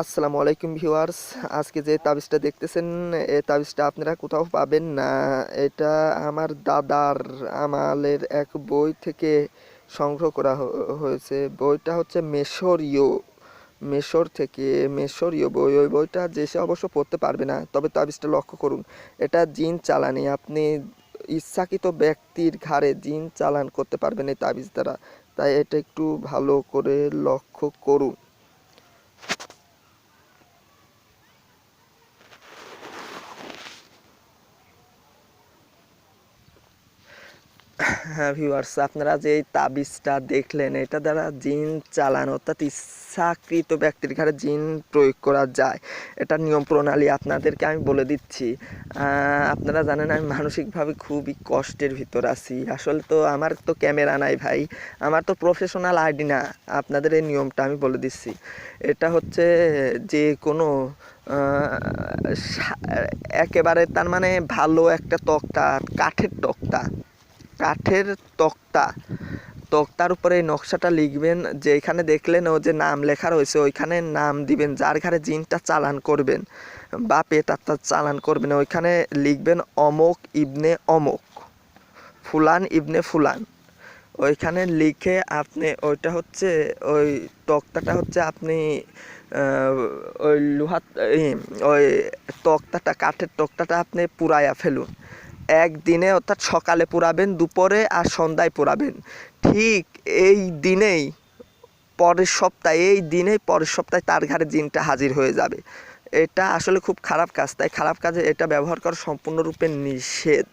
আসসালামু আলাইকুম ভিউয়ার্স। আজকে যে তাবিজটা দেখতেছেন এই তাবিজটা আপনারা কোথাও পাবেন না। এটা আমার দাদার আমালের এক বই থেকে সংগ্রহ করা হয়েছে। বইটা হচ্ছে মেশরীয় মেশর থেকে মেশরীয় বই। ওই বইটা যে সে অবশ্য পড়তে পারবে না, তবে তাবিজটা লক্ষ্য করুন। এটা জিন চালানি। আপনি ইচ্ছাকৃত ব্যক্তির ঘাড়ে জিন চালান করতে পারবেন এই তাবিজ দ্বারা। তাই এটা একটু ভালো করে লক্ষ্য করুন। হ্যাঁ ভিউয়ার্স আপনারা যে তাবিজটা দেখলেন, এটা দ্বারা জিন চালান, অর্থাৎ ইচ্ছাকৃত ব্যক্তির ঘাড়ে জিন প্রয়োগ করা যায়। এটার নিয়ম প্রণালী আপনাদেরকে আমি বলে দিচ্ছি। আপনারা জানেন আমি মানসিকভাবে খুবই কষ্টের ভিতর আছি। আসলে তো আমার তো ক্যামেরা নাই ভাই, আমার তো প্রফেশনাল আইডি না, আপনাদের এই নিয়মটা আমি বলে দিচ্ছি। এটা হচ্ছে যে কোনো একেবারে তার মানে ভালো একটা তক্তা, কাঠের তক্তা। কাঠের তক্তা। তক্তার উপরে নকশাটা লিখবেন যেখানে দেখলেন ও যে নাম লেখা রয়েছে, ওইখানে নাম দিবেন, যার ঘরে জিনটা চালান করবেন বা পেতাত্তা চালান করবেন, ওইখানে লিখবেন অমক ইবনে অমক, ফুলান ইবনে ফুলান। ওইখানে লিখে আপনি, ওইটা হচ্ছে, ওই তক্তাটা হচ্ছে আপনি ওই লোহার ওই তক্তাটা, কাঠের তক্তাটা আপনি পুরাইয়া ফেলুন। একদিনে অর্থাৎ সকালে পুরাবেন, দুপুরে আর সন্ধ্যায় পুরাবেন। ঠিক এই দিনেই, পরের সপ্তাহে, এই দিনেই পরের সপ্তাহে তার ঘাড়ে জিনটা হাজির হয়ে যাবে। এটা আসলে খুব খারাপ কাজ। তাই খারাপ কাজে এটা ব্যবহার করা সম্পূর্ণরূপে নিষেধ।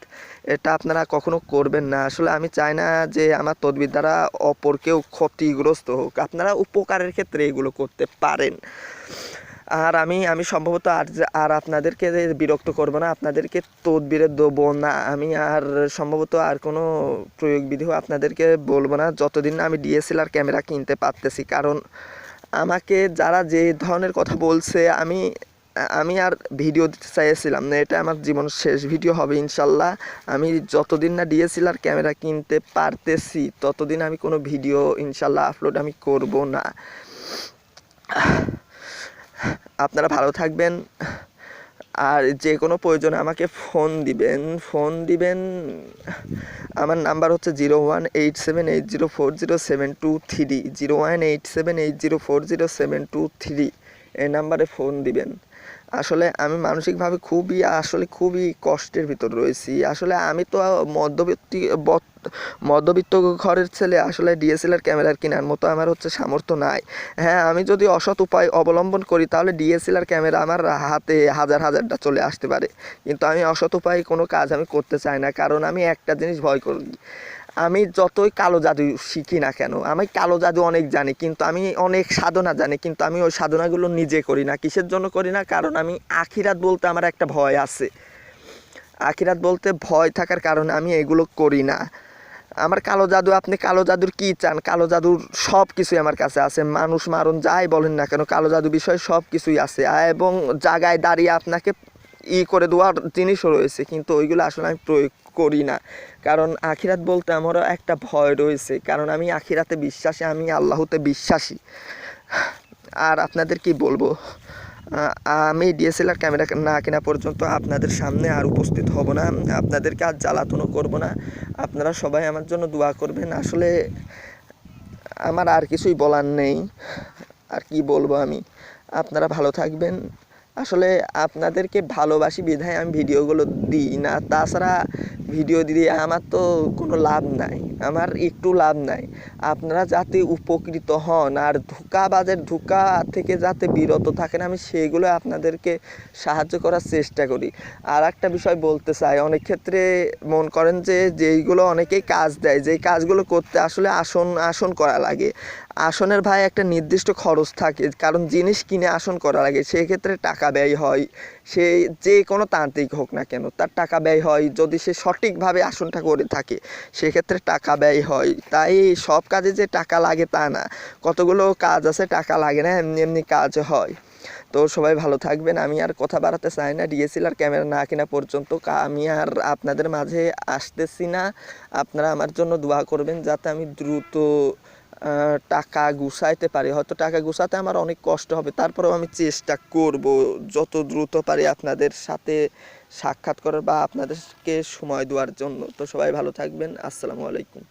এটা আপনারা কখনো করবেন না। আসলে আমি চাই না যে আমার তদবির দ্বারা অপরকেও ক্ষতিগ্রস্ত হোক। আপনারা উপকারের ক্ষেত্রে এগুলো করতে পারেন। আর আমি আমি সম্ভবত আর আর আপনাদেরকে বিরক্ত করব না, আপনাদেরকে তদবিরে দেবো না। আমি আর সম্ভবত আর কোনো প্রয়োগ বিধিও আপনাদেরকে বলব না। যতদিন আমি ডিএসএলআর ক্যামেরা কিনতে পারতেছি, কারণ আমাকে যারা যে ধরনের কথা বলছে, আমি আমি আর ভিডিও দিতে চাইছিলাম না, এটা আমার জীবন শেষ ভিডিও হবে ইনশাল্লাহ। আমি যতদিন না ডিএসএলআর ক্যামেরা কিনতে পারতেছি, ততদিন আমি কোনো ভিডিও ইনশাল্লাহ আপলোড আমি করব না। আপনারা ভালো থাকবেন। আর যে কোনো প্রয়োজনে আমাকে ফোন দিবেন। ফোন দিবেন, আমার নাম্বার হচ্ছে zero one eight seven eight zero four zero seven two three. Zero one eight seven eight zero four zero seven two three. এই নাম্বারে ফোন দিবেন। আসলে আমি মানসিকভাবে খুবই, আসলে খুবই কষ্টের ভিতর রয়েছি। আসলে আমি তো মধ্যবিত্তি মধ্যবিত্ত ঘরের ছেলে, আসলে ডিএসএলআর ক্যামেরার কেনার মতো আমার হচ্ছে সামর্থ্য নাই। হ্যাঁ আমি যদি অসৎ উপায় অবলম্বন করি, তাহলে ডিএসএলআর ক্যামেরা আমার হাতে হাজার হাজারটা চলে আসতে পারে। কিন্তু আমি অসৎ উপায়ে কোনো কাজ আমি করতে চাই না, কারণ আমি একটা জিনিস ভয় করি। আমি যতই কালো জাদু শিখি না কেন, আমি কালো জাদু অনেক জানি, কিন্তু আমি অনেক সাধনা জানি, কিন্তু আমি ওই সাধনাগুলো নিজে করি না, কিসের জন্য করি না? কারণ আমি আখিরাত বলতে আমার একটা ভয় আছে। আখিরাত বলতে ভয় থাকার কারণে আমি এগুলো করি না। আমার কালো জাদু, আপনি কালো জাদুর কি চান? কালো জাদুর সব কিছুই আমার কাছে আছে, মানুষ মারণ যাই বলেন না কেন, কালো জাদু বিষয়ে সব কিছুই আছে এবং জায়গায় দাঁড়িয়ে আপনাকে ই করে দেওয়ার জিনিসও রয়েছে, কিন্তু ওইগুলো আসলে আমি প্রয়োগ করি না। কারণ আখিরাত বলতে আমারও একটা ভয় রয়েছে। কারণ আমি আখিরাতে বিশ্বাসী, আমি আল্লাহতে বিশ্বাসী। আর আপনাদের কি বলব? আমি ডিএসএলআর ক্যামেরা না কেনা পর্যন্ত আপনাদের সামনে আর উপস্থিত হব না। আপনাদেরকে আর জ্বালাতনও করব না। আপনারা সবাই আমার জন্য দোয়া করবেন। আসলে আমার আর কিছুই বলার নেই। আর কি বলব আমি? আপনারা ভালো থাকবেন। আসলে আপনাদেরকে ভালোবাসি বিধায় আমি ভিডিওগুলো দিই না। তাছাড়া ভিডিও দিয়ে আমার তো কোনো লাভ নাই, আমার একটু লাভ নাই। আপনারা যাতে উপকৃত হন আর ধোকাবাজের ধোকা থেকে যাতে বিরত থাকেন, আমি সেগুলো আপনাদেরকে সাহায্য করার চেষ্টা করি। আর একটা বিষয় বলতে চাই, অনেক ক্ষেত্রে মন করেন যে, যেইগুলো অনেকেই কাজ দেয়, যেই কাজগুলো করতে আসলে আসন আসন করা লাগে। আসনের ভাই একটা নির্দিষ্ট খরচ থাকে, কারণ জিনিস কিনে আসন করা লাগে সেক্ষেত্রে টাকা ব্যয় হয়। সে যে কোনো তান্ত্রিক হোক না কেন, তার টাকা ব্যয় হয়। যদি সে সঠিকভাবে আসনটা করে থাকে, সেক্ষেত্রে টাকা ব্যয় হয়। তাই সব কাজে যে টাকা লাগে তা না। কতগুলো কাজ আছে, টাকা লাগে না, এমনি এমনি কাজ হয়। তো সবাই ভালো থাকবেন। আমি আর কথা বাড়াতে চাই না। ডিএসএলআর ক্যামেরা না কেনা পর্যন্ত আমি আর আপনাদের মাঝে আসতেছি না। আপনারা আমার জন্য দোয়া করবেন, যাতে আমি দ্রুত টাকা গুছাইতে পারি। হয়তো টাকা গুছাতে আমার অনেক কষ্ট হবে, তারপরেও আমি চেষ্টা করব যত দ্রুত পারি আপনাদের সাথে সাক্ষাৎ করার বা আপনাদেরকে সময় দেওয়ার জন্য। তো সবাই ভালো থাকবেন। আসসালামু আলাইকুম।